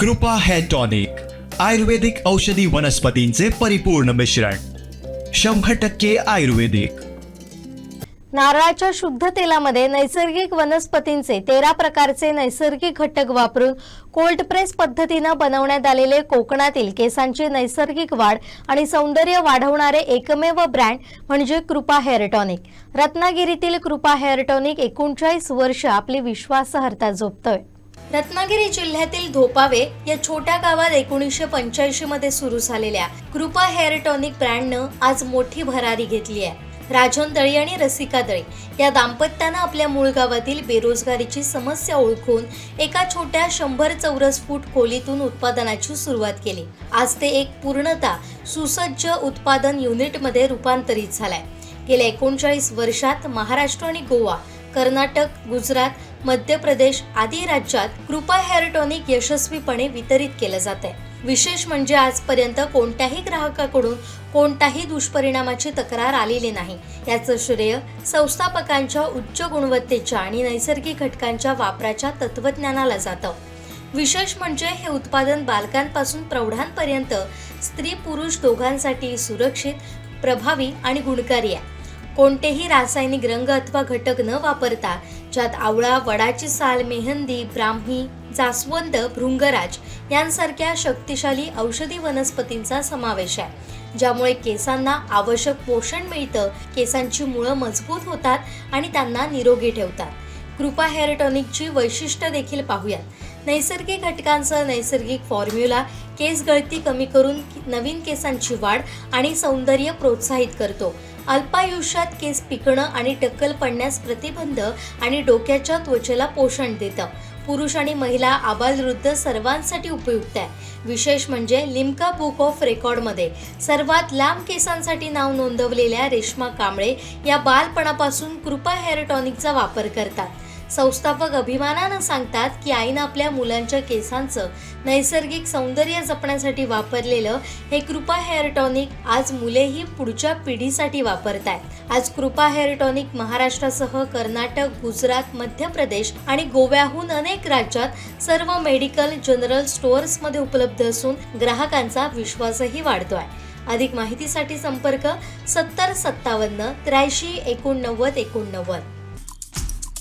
कृपा hair tonic आयुर्वेदिक औषधी वनस्पतींचे परिपूर्ण मिश्रण शंभर टक्के आयुर्वेदिक. नारळाच्या शुद्ध तेलामध्ये नैसर्गिक वनस्पतींचे तेरा प्रकारचे नैसर्गिक घटक वापरून कोल्ड प्रेस पद्धतीनं बनवण्यात आलेले कोकणातील केसांची नैसर्गिक वाढ आणि सौंदर्य वाढवणारे एकमेव ब्रँड म्हणजे कृपा हेअर टॉनिक. रत्नागिरीतील कृपा हेअर टॉनिक एकोणचाळीस वर्ष आपली विश्वासार्हता जोपतोय. रत्नागिरी जिल्ह्यातील धोपावे या छोट्या गावात एकोणीसशे पंच्याऐंशी मध्ये सुरू झालेल्या कृपा हेअर टॉनिक ब्रँडनं आज मोठी भरारी घेतली आहे. राजन दळी आणि रसिका दळी या दाम्पत्यानं आपल्या मूळ गावातील बेरोजगारीची समस्या ओळखून एका छोट्या शंभर चौरस फूट खोलीतून उत्पादनाची सुरुवात केली. आज ते एक पूर्णतः सुसज्ज उत्पादन युनिटमध्ये रूपांतरित झालंय. गेल्या एकोणचाळीस वर्षात महाराष्ट्र आणि गोवा कर्नाटक गुजरात मध्य प्रदेश आदी राज्यात कृपा हेअर टॉनिक यशस्वीपणे वितरित केलं जात आहे विशेष म्हणजे आजपर्यंत कोणत्याही ग्राहकाकडून कोणत्याही दुष्परिणामाची तक्रार आलेली नाही. याचं श्रेय संस्थापकांच्या उच्च गुणवत्तेच्या आणि नैसर्गिक घटकांच्या वापराच्या तत्वज्ञानाला जातं. विशेष म्हणजे हे उत्पादन बालकांपासून प्रौढांपर्यंत स्त्री पुरुष दोघांसाठी सुरक्षित प्रभावी आणि गुणकारी आहे. कोणतेही रासायनिक रंग अथवा घटक न वापरता ज्यात आवळा वडाची साल मेहंदी ब्राह्मी जास्वंद भृंगराज यांसारख्या शक्तिशाली औषधी वनस्पतींचा समावेश आहे ज्यामुळे केसांना आवश्यक पोषण मिळतं केसांची मुळं मजबूत होतात आणि त्यांना निरोगी ठेवतात. कृपा हेअर टॉनिकची वैशिष्ट्य देखील पाहूयात. नैसर्गिक घटकांचं नैसर्गिक फॉर्म्युला केस गळती कमी करून नवीन केसांची वाढ आणि सौंदर्य प्रोत्साहित करतो. अल्पायुष्यात केस पिकणं आणि टक्कल पडण्यास प्रतिबंध आणि डोक्याच्या त्वचेला पोषण देतं. पुरुष आणि महिला आबालवृद्ध सर्वांसाठी उपयुक्त आहे. विशेष म्हणजे लिम्का बुक ऑफ रेकॉर्डमध्ये सर्वात लांब केसांसाठी नाव नोंदवलेल्या रेश्मा कांबळे या बालपणापासून कृपा हेअर टॉनिकचा वापर करतात. संस्थापक अभिमानानं सांगतात की आईनं आपल्या मुलांच्या केसांचं नैसर्गिक सौंदर्य जपण्यासाठी वापरलेलं हे कृपा हेअर टॉनिक आज मुलेही पुढच्या पिढीसाठी वापरत आहेत आज कृपा हेअर टॉनिक महाराष्ट्रासह कर्नाटक गुजरात मध्य प्रदेश आणि गोव्याहून अनेक राज्यात सर्व मेडिकल जनरल स्टोअर्समध्ये उपलब्ध असून ग्राहकांचा विश्वासही वाढतो आहे अधिक माहितीसाठी संपर्क सत्तर सत्तावन्न त्र्याऐंशी एकोणनव्वद एकोणनव्वद.